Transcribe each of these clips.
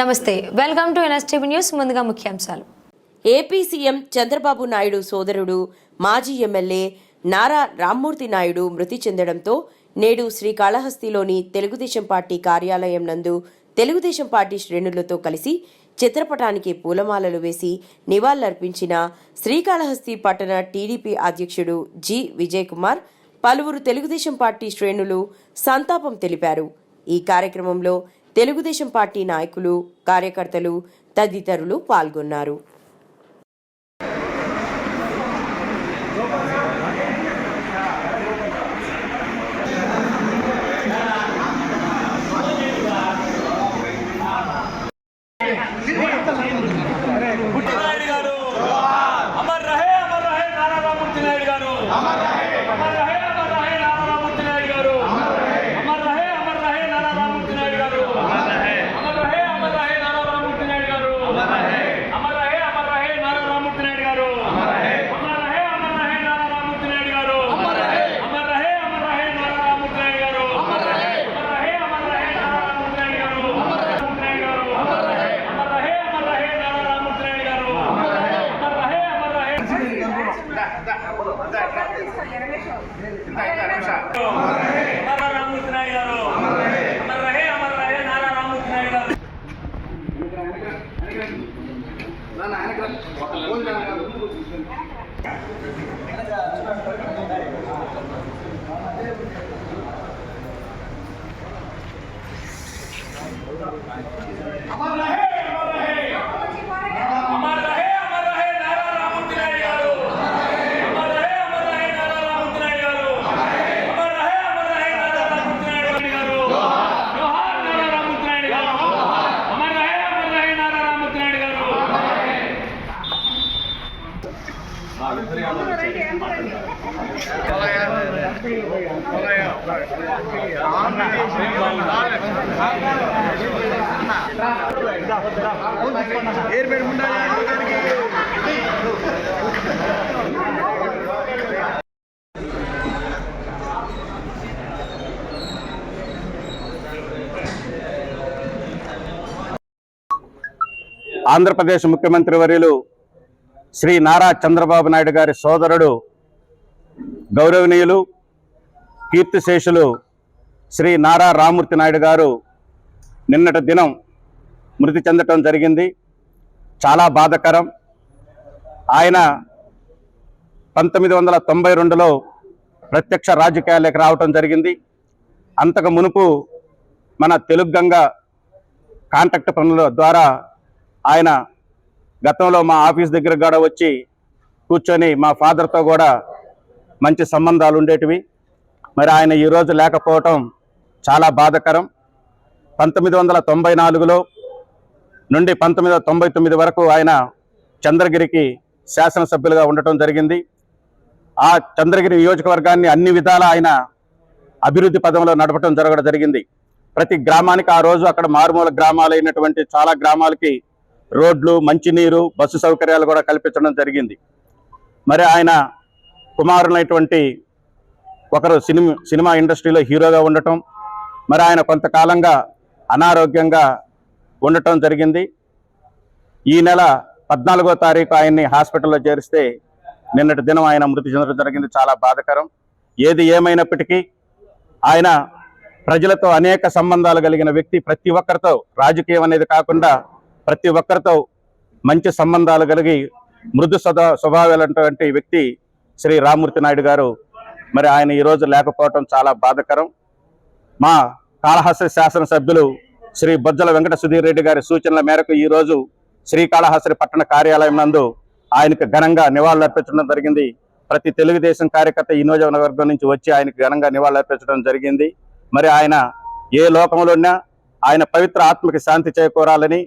నమస్తే. Welcome to NSTV news ముందుగా ముఖ్యాంశాలు. ఏపీ సీఎం చంద్రబాబు నాయుడు సోదరుడు మాజీ ఎమ్మెల్యే నారా రామ్మూర్తి నాయుడు మృతి చెందడంతో నేడు శ్రీకాళహస్తిలోని తెలుగుదేశం పార్టీ కార్యాలయం నందు తెలుగుదేశం పార్టీ శ్రేణులతో కలిసి చిత్రపటానికి పూలమాలలు వేసి నివాళులర్పించిన శ్రీకాళహస్తి పట్టణ టీడీపీ అధ్యక్షుడు జి విజయ్ కుమార్ పలువురు తెలుగుదేశం పార్టీ శ్రేణులు సంతాపం తెలిపారు. ఈ కార్యక్రమంలో తెలుగుదేశం పార్టీ నాయకులు కార్యకర్తలు తదితరులు పాల్గొన్నారు నాయుడు గారు అమర్ రహే అమర్ రహే నారా రామూర్తి నాయుడు గారు అమర్ రహే అమర్ రహే అమర్ రహే నారా రామూర్తి నాయుడు గారు అమర్ రహే అమర్ రహే నారా రామూర్తి నాయుడు గారు అమర్ రహే అమర్ రహే అమర్ రహే నారా రామూర్తి నాయుడు గారు అమర్ రహే అమర్ రహే అమర్ రహే నారా రామూర్తి నాయుడు గారు అమర్ రహే అమర్ రహే అమర్ రహే నారా రామూర్తి నాయుడు గారు అమర్ రహే అమర్ రహే అమర్ రహే నారా రామూర్తి నాయుడు గారు అమర్ రహే అమర్ రహే అమర్ రహే నారా రామూర్తి నాయుడు గారు అమర్ రహే అమర్ రహే అమర్ రహే అమర్ రహే నారా రామూర్తి నాయుడు గారు అమర్ రహే అమర్ రహే అమర్ రహే నారా రామూర్తి నాయుడు గారు అమర్ రహే అమర్ రహే నారా రామూర్తి నాయుడు గారు అమర్ రహే అమర్ రహే నారా రామూర్తి నాయుడు గారు అమర్ రహే అమర్ రహే నారా రామూర్తి నాయుడు గారు అమర్ రహే అమర్ రహే నారా రామూర్తి నాయుడు గారు జోహార్ నారా రామూర్తి నాయుడు గారు అమర్ రహే అమర్ రహే నారా రామూర్తి నాయుడు గారు ఆంధ్రప్రదేశ్ ముఖ్యమంత్రి వర్యులు శ్రీ నారా చంద్రబాబు నాయుడు గారి సోదరుడు గౌరవనీయులు కీర్తిశేషులు శ్రీ నారా రామూర్తి నాయుడు గారు నిన్నటి దినం మృతి చెందటం జరిగింది. చాలా బాధకరం. ఆయన పంతొమ్మిది వందల తొంభై రెండులో ప్రత్యక్ష రాజకీయాలకు రావటం జరిగింది. అంతకు మునుపు మన తెలుగు గంగ కాంటాక్ట్ పనుల ద్వారా ఆయన గతంలో మా ఆఫీస్ దగ్గర కూడా వచ్చి కూర్చొని మా ఫాదర్తో కూడా మంచి సంబంధాలు ఉండేటివి. మరి ఆయన ఈరోజు లేకపోవటం చాలా బాధకరం. పంతొమ్మిది వందల తొంభై నాలుగులో నుండి పంతొమ్మిది వందల తొంభై తొమ్మిది వరకు ఆయన చంద్రగిరికి శాసనసభ్యులుగా ఉండటం జరిగింది. ఆ చంద్రగిరి నియోజకవర్గాన్ని అన్ని విధాల ఆయన అభివృద్ధి పదంలో నడపటం జరగడం జరిగింది. ప్రతి గ్రామానికి ఆ రోజు అక్కడ మారుమూల గ్రామాలైనటువంటి చాలా గ్రామాలకి రోడ్లు మంచినీరు బస్సు సౌకర్యాలు కూడా కల్పించడం జరిగింది. మరి ఆయన కుమారులైనటువంటి ఒకరు సినిమా సినిమా ఇండస్ట్రీలో హీరోగా ఉండటం మరి ఆయన కొంతకాలంగా అనారోగ్యంగా ఉండటం జరిగింది. ఈ నెల పద్నాలుగో తారీఖు ఆయన్ని హాస్పిటల్లో చేరిస్తే నిన్నటి దినం ఆయన మృతి చెందడం జరిగింది. చాలా బాధకరం. ఏది ఏమైనప్పటికీ ఆయన ప్రజలతో అనేక సంబంధాలు కలిగిన వ్యక్తి. ప్రతి ఒక్కరితో రాజకీయం అనేది కాకుండా ప్రతి ఒక్కరితో మంచి సంబంధాలు కలిగి మృదు సదా స్వభావాలైనటువంటి వ్యక్తి శ్రీ రామ్మూర్తి నాయుడు గారు మరి ఆయన ఈరోజు లేకపోవటం చాలా బాధకరం. మా కాళహస్తి శాసనసభ్యులు శ్రీ బొజ్జల వెంకట సుధీర్ రెడ్డి గారి సూచనల మేరకు ఈరోజు శ్రీకాళహస్తి పట్టణ కార్యాలయం నందు ఆయనకు ఘనంగా నివాళులర్పించడం జరిగింది. ప్రతి తెలుగుదేశం కార్యకర్త ఈ నియోజకవర్గం నుంచి వచ్చి ఆయనకు ఘనంగా నివాళులర్పించడం జరిగింది. మరి ఆయన ఏ లోకంలోనా ఉన్నా ఆయన పవిత్ర ఆత్మకి శాంతి చేకూరాలని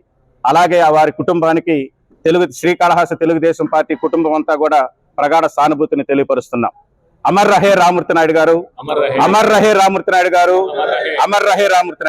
అలాగే ఆ వారి కుటుంబానికి తెలుగు శ్రీకాళహస్తి తెలుగుదేశం పార్టీ కుటుంబం అంతా కూడా ప్రగాఢ సానుభూతిని తెలియపరుస్తున్నాం. అమర్ రహే రామూర్తి నాయుడు గారు. అమర్ రహే. రామూర్తి నాయుడు గారు. అమర్ రహే రామూర్తి